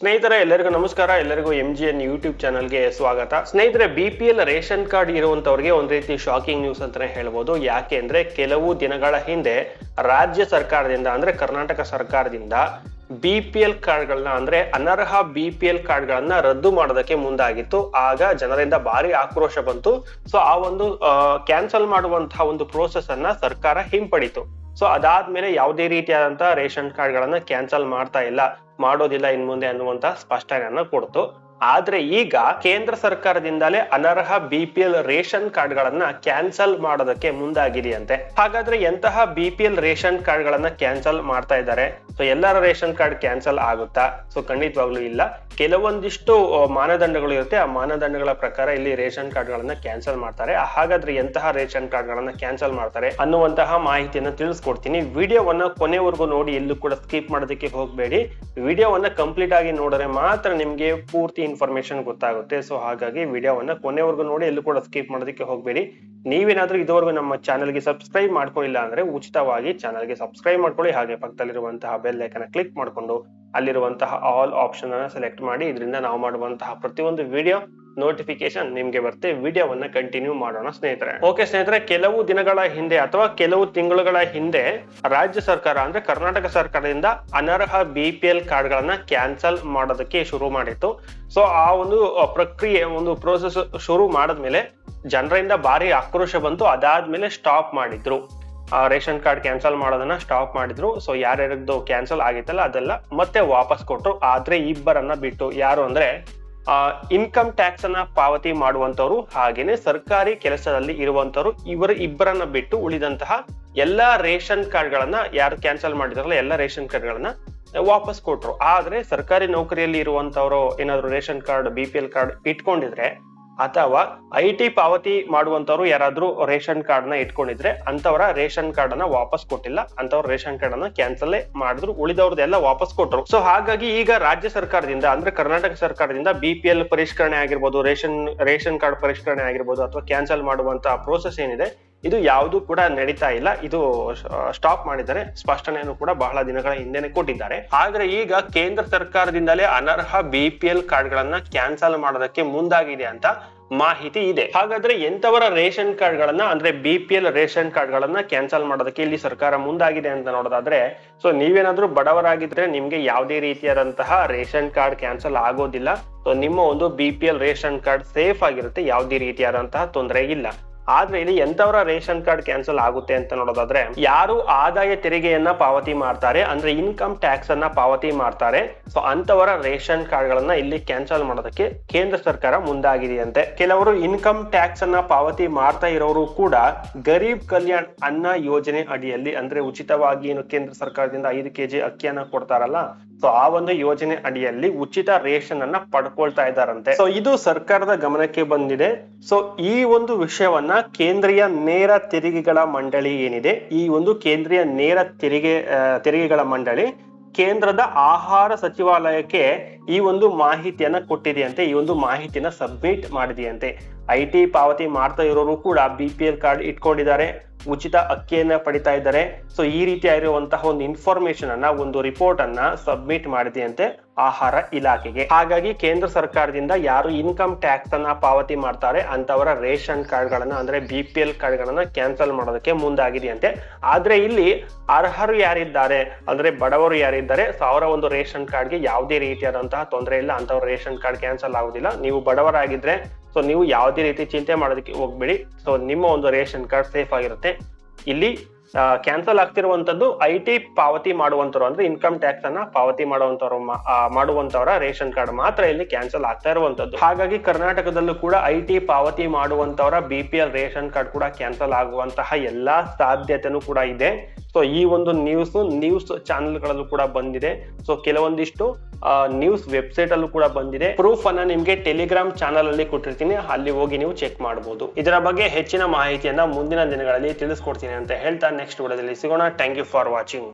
ಸ್ನೇಹಿತರೆ, ಎಲ್ಲರಿಗೂ ನಮಸ್ಕಾರ. ಎಲ್ಲರಿಗೂ ಎಂ ಜಿ ಎನ್ ಯೂಟ್ಯೂಬ್ ಚಾನಲ್ಗೆ ಸ್ವಾಗತ. ಸ್ನೇಹಿತರೆ B P L ration card ಇರುವಂತವರಿಗೆ ಒಂದು ರೀತಿ ಶಾಕಿಂಗ್ ನ್ಯೂಸ್ ಅಂತಾನೆ ಹೇಳ್ಬೋದು. ಯಾಕೆ ಅಂದ್ರೆ, ಕೆಲವು ದಿನಗಳ ಹಿಂದೆ ರಾಜ್ಯ ಸರ್ಕಾರದಿಂದ ಅಂದ್ರೆ ಕರ್ನಾಟಕ ಸರ್ಕಾರದಿಂದ ಬಿ ಪಿ ಎಲ್ ಕಾರ್ಡ್ಗಳನ್ನ ಅಂದ್ರೆ ಅನರ್ಹ ಬಿ ಪಿ ಎಲ್ ಕಾರ್ಡ್ಗಳನ್ನ ರದ್ದು ಮಾಡೋದಕ್ಕೆ ಮುಂದಾಗಿತ್ತು. ಆಗ ಜನರಿಂದ ಭಾರಿ ಆಕ್ರೋಶ ಬಂತು. ಸೊ ಆ ಒಂದು ಕ್ಯಾನ್ಸಲ್ ಮಾಡುವಂತಹ ಒಂದು ಪ್ರೋಸೆಸ್ ಅನ್ನ ಸರ್ಕಾರ ಹಿಂಪಡಿತು. ಸೊ ಅದಾದ್ಮೇಲೆ ಯಾವುದೇ ರೀತಿಯಾದಂತಹ ರೇಷನ್ ಕಾರ್ಡ್ಗಳನ್ನ ಕ್ಯಾನ್ಸಲ್ ಮಾಡ್ತಾ ಇಲ್ಲ. ಮಾಡೋದಿಲ್ಲ ಇನ್ ಮುಂದೆ ಅನ್ನುವಂತಹ ಸ್ಪಷ್ಟನೆಯನ್ನ ಕೊಡ್ತು. ಆದ್ರೆ ಈಗ ಕೇಂದ್ರ ಸರ್ಕಾರದಿಂದಲೇ ಅನರ್ಹ ಬಿಪಿಎಲ್ ರೇಷನ್ ಕಾರ್ಡ್ಗಳನ್ನ ಕ್ಯಾನ್ಸಲ್ ಮಾಡೋದಕ್ಕೆ ಮುಂದಾಗಿದೆಯಂತೆ. ಹಾಗಾದ್ರೆ ಎಂತಹ ಬಿಪಿಎಲ್ ರೇಷನ್ ಕಾರ್ಡ್ಗಳನ್ನ ಕ್ಯಾನ್ಸಲ್ ಮಾಡ್ತಾ ಇದ್ದಾರೆ? ಸೊ ಎಲ್ಲರ ರೇಷನ್ ಕಾರ್ಡ್ ಕ್ಯಾನ್ಸಲ್ ಆಗುತ್ತಾ? ಸೊ ಖಂಡಿತವಾಗ್ಲೂ ಇಲ್ಲ. ಕೆಲವೊಂದಿಷ್ಟು ಮಾನದಂಡಗಳು ಇರುತ್ತೆ. ಆ ಮಾನದಂಡಗಳ ಪ್ರಕಾರ ಇಲ್ಲಿ ರೇಷನ್ ಕಾರ್ಡ್ಗಳನ್ನ ಕ್ಯಾನ್ಸಲ್ ಮಾಡ್ತಾರೆ. ಹಾಗಾದ್ರೆ ಎಂತಹ ರೇಷನ್ ಕಾರ್ಡ್ಗಳನ್ನ ಕ್ಯಾನ್ಸಲ್ ಮಾಡ್ತಾರೆ ಅನ್ನುವಂತಹ ಮಾಹಿತಿಯನ್ನ ತಿಳಿಸ್ಕೊಡ್ತೀನಿ. ವಿಡಿಯೋವನ್ನ ಕೊನೆವರೆಗೂ ನೋಡಿ, ಎಲ್ಲೂ ಕೂಡ ಸ್ಕಿಪ್ ಮಾಡೋದಕ್ಕೆ ಹೋಗಬೇಡಿ. ವಿಡಿಯೋವನ್ನ ಕಂಪ್ಲೀಟ್ ಆಗಿ ನೋಡಿದ್ರೆ ಮಾತ್ರ ನಿಮ್ಗೆ ಪೂರ್ತಿ ಇನ್ಫಾರ್ಮೇಶನ್ ಗೊತ್ತಾಗುತ್ತೆ. ಸೊ ಹಾಗಾಗಿ ವಿಡಿಯೋವನ್ನ ಕೊನೆವರೆಗೂ ನೋಡಿ, ಎಲ್ಲೂ ಕೂಡ ಸ್ಕಿಪ್ ಮಾಡೋದಕ್ಕೆ ಹೋಗಬೇಡಿ. ನೀವೇನಾದ್ರೂ ಇದುವರೆಗೂ ನಮ್ಮ ಚಾನಲ್ಗೆ ಸಬ್ಸ್ಕ್ರೈಬ್ ಮಾಡ್ಕೊಂಡಿಲ್ಲ ಅಂದ್ರೆ ಉಚಿತವಾಗಿ ಚಾನಲ್ಗೆ ಸಬ್ಸ್ಕ್ರೈಬ್ ಮಾಡ್ಕೊಳ್ಳಿ. ಹಾಗೆ ಪಕ್ಕದಲ್ಲಿರುವಂತಹ ಬೆಲ್ ಐಕನ್ ಕ್ಲಿಕ್ ಮಾಡಿಕೊಂಡು ಅಲ್ಲಿರುವಂತಹ ಆಲ್ ಆಪ್ಷನ್ ಅನ್ನ ಸೆಲೆಕ್ಟ್ ಮಾಡಿ. ಇದರಿಂದ ನಾವು ಮಾಡುವಂತಹ ಪ್ರತಿಯೊಂದು ವಿಡಿಯೋ ನೋಟಿಫಿಕೇಶನ್ ನಿಮ್ಗೆ ಬರುತ್ತೆ, ವಿಡಿಯೋವನ್ನ ಕಂಟಿನ್ಯೂ ಮಾಡೋಣ ಸ್ನೇಹಿತರೆ. ಓಕೆ ಸ್ನೇಹಿತರೆ, ಕೆಲವು ದಿನಗಳ ಹಿಂದೆ ಅಥವಾ ಕೆಲವು ತಿಂಗಳುಗಳ ಹಿಂದೆ ರಾಜ್ಯ ಸರ್ಕಾರ ಅಂದ್ರೆ ಕರ್ನಾಟಕ ಸರ್ಕಾರದಿಂದ ಅನರ್ಹ ಬಿ ಪಿ ಎಲ್ ಕಾರ್ಡ್ಗಳನ್ನ ಕ್ಯಾನ್ಸಲ್ ಮಾಡೋದಕ್ಕೆ ಶುರು ಮಾಡಿತ್ತು. ಸೊ ಆ ಒಂದು ಪ್ರಕ್ರಿಯೆ, ಒಂದು ಪ್ರೋಸೆಸ್ ಶುರು ಮಾಡಿದ್ಮೇಲೆ ಜನರಿಂದ ಭಾರಿ ಆಕ್ರೋಶ ಬಂತು. ಅದಾದ್ಮೇಲೆ ಸ್ಟಾಪ್ ಮಾಡಿದ್ರು. ಆ, ರೇಷನ್ ಕಾರ್ಡ್ ಕ್ಯಾನ್ಸಲ್ ಮಾಡೋದನ್ನ ಸ್ಟಾಪ್ ಮಾಡಿದ್ರು. ಸೊ ಯಾರ್ಯಾರದ್ದು ಕ್ಯಾನ್ಸಲ್ ಆಗಿತ್ತಲ್ಲ, ಅದೆಲ್ಲ ಮತ್ತೆ ವಾಪಸ್ ಕೊಟ್ಟರು ಆದ್ರೆ, ಇಬ್ಬರನ್ನ ಬಿಟ್ಟು ಯಾರು ಅಂದ್ರೆ ಇನ್ಕಮ್ ಟ್ಯಾಕ್ಸ್ ಅನ್ನ ಪಾವತಿ ಮಾಡುವಂತವ್ರು ಹಾಗೇನೆ ಸರ್ಕಾರಿ ಕೆಲಸದಲ್ಲಿ ಇರುವಂತವ್ರು ಇವರು ಇಬ್ಬರನ್ನ ಬಿಟ್ಟು ಉಳಿದಂತಹ ಎಲ್ಲಾ ರೇಷನ್ ಕಾರ್ಡ್ಗಳನ್ನ ಯಾರು ಕ್ಯಾನ್ಸಲ್ ಮಾಡಿದಾರಲ್ಲ ಎಲ್ಲಾ ರೇಷನ್ ಕಾರ್ಡ್ಗಳನ್ನ ವಾಪಸ್ ಕೊಟ್ರು. ಆದ್ರೆ ಸರ್ಕಾರಿ ನೌಕರಿಯಲ್ಲಿ ಇರುವಂತವ್ರು ಏನಾದ್ರು ration card B P L card ಇಟ್ಕೊಂಡಿದ್ರೆ ಅಥವಾ ಐ ಟಿ ಪಾವತಿ ಮಾಡುವಂತವ್ರು ಯಾರಾದ್ರೂ ರೇಷನ್ ಕಾರ್ಡ್ನ ಇಟ್ಕೊಂಡಿದ್ರೆ ಅಂತವರ ರೇಷನ್ ಕಾರ್ಡ್ ಅನ್ನ ವಾಪಸ್ ಕೊಟ್ಟಿಲ್ಲ ಅಂತವ್ರ ರೇಷನ್ ಕಾರ್ಡ್ ಅನ್ನ ಕ್ಯಾನ್ಸಲ್ ಮಾಡಿದ್ರು ಉಳಿದವ್ರದ್ದೆಲ್ಲ ವಾಪಸ್ ಕೊಟ್ಟರು ಸೊ ಹಾಗಾಗಿ ಈಗ ರಾಜ್ಯ ಸರ್ಕಾರದಿಂದ ಅಂದ್ರೆ ಕರ್ನಾಟಕ ಸರ್ಕಾರದಿಂದ ಬಿ ಪಿ ಎಲ್ ಪರಿಷ್ಕರಣೆ ಆಗಿರ್ಬೋದು, ರೇಷನ್ ರೇಷನ್ ಕಾರ್ಡ್ ಪರಿಷ್ಕರಣೆ ಆಗಿರ್ಬೋದು ಅಥವಾ ಕ್ಯಾನ್ಸಲ್ ಮಾಡುವಂತಹ ಪ್ರೋಸೆಸ್ ಏನಿದೆ, ಇದು ಯಾವುದು ಕೂಡ ನಡೀತಾ ಇಲ್ಲ. ಇದು ಸ್ಟಾಪ್ ಮಾಡಿದ್ದಾರೆ. ಸ್ಪಷ್ಟನೆಯನ್ನು ಕೂಡ ಬಹಳ ದಿನಗಳ ಹಿಂದೆನೆ ಕೊಟ್ಟಿದ್ದಾರೆ. ಆದ್ರೆ ಈಗ ಕೇಂದ್ರ ಸರ್ಕಾರದಿಂದಲೇ ಅನರ್ಹ ಬಿ ಪಿ ಎಲ್ ಕಾರ್ಡ್ಗಳನ್ನ ಕ್ಯಾನ್ಸಲ್ ಮಾಡೋದಕ್ಕೆ ಮುಂದಾಗಿದೆ ಅಂತ ಮಾಹಿತಿ ಇದೆ. ಹಾಗಾದ್ರೆ ಎಂತವರ ರೇಷನ್ ಕಾರ್ಡ್ ಗಳನ್ನ ಅಂದ್ರೆ ಬಿ ಪಿ ಎಲ್ ರೇಷನ್ ಕಾರ್ಡ್ಗಳನ್ನ ಕ್ಯಾನ್ಸಲ್ ಮಾಡೋದಕ್ಕೆ ಇಲ್ಲಿ ಸರ್ಕಾರ ಮುಂದಾಗಿದೆ ಅಂತ ನೋಡೋದಾದ್ರೆ, ಸೊ ನೀವೇನಾದ್ರೂ ಬಡವರಾಗಿದ್ರೆ ನಿಮ್ಗೆ ಯಾವುದೇ ರೀತಿಯಾದಂತಹ ರೇಷನ್ ಕಾರ್ಡ್ ಕ್ಯಾನ್ಸಲ್ ಆಗೋದಿಲ್ಲ. ಸೊ ನಿಮ್ಮ ಒಂದು B P L ration card safe ಆಗಿರುತ್ತೆ, ಯಾವುದೇ ರೀತಿಯಾದಂತಹ ತೊಂದರೆ ಇಲ್ಲ. ಆದ್ರೆ ಇಲ್ಲಿ ಎಂತವರ ರೇಷನ್ ಕಾರ್ಡ್ ಕ್ಯಾನ್ಸಲ್ ಆಗುತ್ತೆ ಅಂತ ನೋಡೋದಾದ್ರೆ, ಯಾರು ಆದಾಯ ತೆರಿಗೆಯನ್ನ ಪಾವತಿ ಮಾಡ್ತಾರೆ, ಅಂದ್ರೆ ಇನ್ಕಮ್ ಟ್ಯಾಕ್ಸ್ ಅನ್ನ ಪಾವತಿ ಮಾಡ್ತಾರೆ, ಸೊ ಅಂತವರ ರೇಷನ್ ಕಾರ್ಡ್ ಗಳನ್ನ ಇಲ್ಲಿ ಕ್ಯಾನ್ಸಲ್ ಮಾಡೋದಕ್ಕೆ ಕೇಂದ್ರ ಸರ್ಕಾರ ಮುಂದಾಗಿದೆಯಂತೆ. ಕೆಲವರು ಇನ್ಕಮ್ ಟ್ಯಾಕ್ಸ್ ಅನ್ನ ಪಾವತಿ ಮಾಡ್ತಾ ಇರೋರು ಕೂಡ ಗರೀಬ್ ಕಲ್ಯಾಣ್ ಅನ್ನ ಯೋಜನೆ ಅಡಿಯಲ್ಲಿ, ಅಂದ್ರೆ ಉಚಿತವಾಗಿ ಏನು ಕೇಂದ್ರ ಸರ್ಕಾರದಿಂದ ಐದು ಕೆಜಿ ಅಕ್ಕಿಯನ್ನ ಕೊಡ್ತಾರಲ್ಲ ಸೊ ಆ ಒಂದು ಯೋಜನೆ ಅಡಿಯಲ್ಲಿ ಉಚಿತ ರೇಷನ್ ಅನ್ನ ಪಡ್ಕೊಳ್ತಾ ಇದ್ದಾರಂತೆ. ಸೊ ಇದು ಸರ್ಕಾರದ ಗಮನಕ್ಕೆ ಬಂದಿದೆ. ಸೊ ಈ ಒಂದು ವಿಷಯವನ್ನ ಕೇಂದ್ರೀಯ ನೇರ ತೆರಿಗೆಗಳ ಮಂಡಳಿ ಏನಿದೆ, ಈ ಒಂದು ಕೇಂದ್ರೀಯ ನೇರ ತೆರಿಗೆ ತೆರಿಗೆಗಳ ಮಂಡಳಿ ಕೇಂದ್ರದ ಆಹಾರ ಸಚಿವಾಲಯಕ್ಕೆ ಈ ಒಂದು ಮಾಹಿತಿಯನ್ನ ಕೊಟ್ಟಿದೆಯಂತೆ, ಈ ಒಂದು ಮಾಹಿತಿಯನ್ನ ಸಬ್ಮಿಟ್ ಮಾಡಿದೆಯಂತೆ. ಐ ಪಾವತಿ ಮಾಡ್ತಾ ಇರೋರು ಕೂಡ ಬಿ ಪಿ ಎಲ್ ಕಾರ್ಡ್ ಇಟ್ಕೊಂಡಿದ್ದಾರೆ. ಉಚಿತ ಅಕ್ಕಿಯನ್ನ ಪಡಿತಾ ಇದ್ದಾರೆ. ಸೊ ಈ ರೀತಿಯಾಗಿರುವಂತಹ ಒಂದು ಇನ್ಫಾರ್ಮೇಶನ್ ಅನ್ನ, ಒಂದು ರಿಪೋರ್ಟ್ ಅನ್ನ ಸಬ್ಮಿಟ್ ಮಾಡಿದೆಯಂತೆ ಆಹಾರ ಇಲಾಖೆಗೆ. ಹಾಗಾಗಿ ಕೇಂದ್ರ ಸರ್ಕಾರದಿಂದ ಯಾರು ಇನ್ಕಮ್ ಟ್ಯಾಕ್ಸ್ ಅನ್ನ ಪಾವತಿ ಮಾಡ್ತಾರೆ, ಅಂತವರ ರೇಷನ್ ಕಾರ್ಡ್ ಗಳನ್ನ ಅಂದ್ರೆ ಬಿ ಪಿ ಎಲ್ ಕಾರ್ಡ್ ಗಳನ್ನ ಕ್ಯಾನ್ಸಲ್ ಮಾಡೋದಕ್ಕೆ ಮುಂದಾಗಿದೆಯಂತೆ. ಆದ್ರೆ ಇಲ್ಲಿ ಅರ್ಹರು ಯಾರಿದ್ದಾರೆ, ಅಂದ್ರೆ ಬಡವರು ಯಾರಿದ್ದಾರೆ, ಸೊ ಅವರ ಒಂದು ರೇಷನ್ ಕಾರ್ಡ್ಗೆ ಯಾವುದೇ ರೀತಿಯಾದಂತಹ ತೊಂದರೆ ಇಲ್ಲ, ಅಂತವ್ರ ರೇಷನ್ ಕಾರ್ಡ್ ಕ್ಯಾನ್ಸಲ್ ಆಗುದಿಲ್ಲ. ನೀವು ಬಡವರಾಗಿದ್ರೆ ಸೊ ನೀವು ಯಾವುದೇ ರೀತಿ ಚಿಂತೆ ಮಾಡೋದಕ್ಕೆ ಹೋಗ್ಬೇಡಿ. ಸೊ ನಿಮ್ಮ ಒಂದು ರೇಷನ್ ಕಾರ್ಡ್ ಸೇಫ್ ಆಗಿರುತ್ತೆ. ಇಲ್ಲಿ ಕ್ಯಾನ್ಸಲ್ ಆಗ್ತಿರುವಂಥದ್ದು ಐ ಟಿ ಪಾವತಿ ಮಾಡುವಂಥವ್ರು, ಅಂದ್ರೆ ಇನ್ಕಮ್ ಟ್ಯಾಕ್ಸ್ ಅನ್ನ ಪಾವತಿ ಮಾಡುವಂಥವರ ಮಾಡುವಂತವರ ರೇಷನ್ ಕಾರ್ಡ್ ಮಾತ್ರ ಇಲ್ಲಿ ಕ್ಯಾನ್ಸಲ್ ಆಗ್ತಾ ಇರುವಂತದ್ದು ಹಾಗಾಗಿ ಕರ್ನಾಟಕದಲ್ಲೂ ಕೂಡ ಐ ಟಿ ಪಾವತಿ ಮಾಡುವಂತವರ B P L ration card ಕೂಡ ಕ್ಯಾನ್ಸಲ್ ಆಗುವಂತಹ ಎಲ್ಲಾ ಸಾಧ್ಯತೆನೂ ಕೂಡ ಇದೆ. ಸೊ ಈ ಒಂದು ನ್ಯೂಸ್ ನ್ಯೂಸ್ ಚಾನೆಲ್ಗಳಲ್ಲೂ ಕೂಡ ಬಂದಿದೆ. ಸೊ ಕೆಲವೊಂದಿಷ್ಟು ನ್ಯೂಸ್ ವೆಬ್ಸೈಟ್ ಅಲ್ಲೂ ಕೂಡ ಬಂದಿದೆ. ಪ್ರೂಫ್ ಅನ್ನ ನಿಮ್ಗೆ ಟೆಲಿಗ್ರಾಮ್ ಚಾನಲ್ ಅಲ್ಲಿ ಕೊಟ್ಟಿರ್ತೀನಿ. ಅಲ್ಲಿ ಹೋಗಿ ನೀವು ಚೆಕ್ ಮಾಡಬಹುದು ಇದರ ಬಗ್ಗೆ ಹೆಚ್ಚಿನ ಮಾಹಿತಿಯನ್ನ ಮುಂದಿನ ದಿನಗಳಲ್ಲಿ ತಿಳಿಸ್ಕೊಡ್ತೀನಿ ಅಂತ ಹೇಳ್ತಾ ನೆಕ್ಸ್ಟ್ ವಿಡಿಯೋದಲ್ಲಿ ಸಿಗೋಣ. Thank you for watching